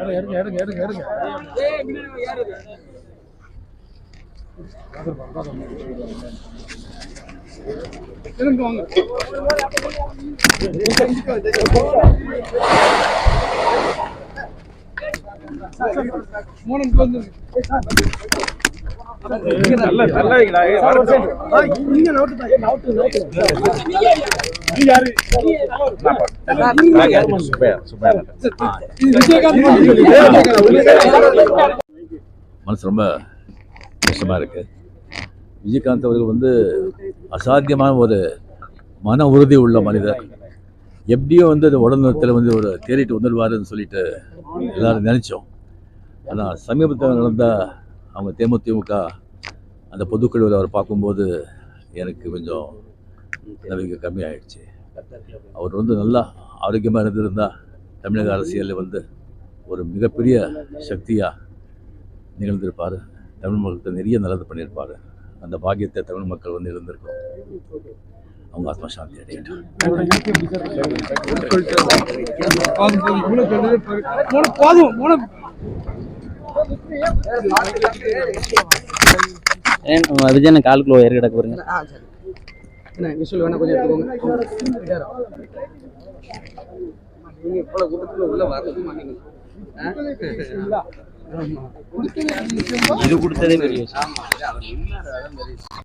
எடுங்க எடுங்க எடுங்க எடுங்க இருங்க வாங்க மூணு வந்து மனசு ரொம்ப கஷ்டமாக இருக்கு. விஜயகாந்த் அவர்கள் வந்து அசாத்தியமான ஒரு மன உறுதி உள்ள மனிதர். எப்படியும் வந்து அந்த உடல்நலத்தில் வந்து ஒரு தேறிட்டு வந்துடுவாருன்னு சொல்லிட்டு எல்லாரும் நினச்சோம். ஆனால் சமீபத்தில் நடந்த அவங்க தேமுதிமுக அந்த பொதுக்குழுவில் அவர் பார்க்கும்போது எனக்கு கொஞ்சம் நம்பிக்கை கம்மியாயிடுச்சு. அவர் வந்து நல்லா ஆரோக்கியமாக இருந்திருந்தால் தமிழக அரசியலில் வந்து ஒரு மிகப்பெரிய சக்தியாக நிகழ்ந்திருப்பார். தமிழ் மக்களுக்கு நிறைய நல்லது பண்ணியிருப்பார். அந்த பாக்கியத்தை தமிழ் மக்கள் வந்து இருந்திருக்கும் அவங்க ஆத்மா சாந்தி அடையட்டும் போதும் போதும் இவ்வளவு சொல்றது போதும். மூணு போதும் மூணு ஏன் உங்க விஜயன் காலுக்குள்ள ஏறி கிடக்கு பாருங்க விஷுவல் வேணா கொஞ்சம் எடுத்துக்கோங்க. நீங்க இவ்வளவு கூட்டத்துல உள்ள வரதுக்கு மாட்டீங்க. இது கொடுத்ததே பெரிய ஆமா அவர் அதான்.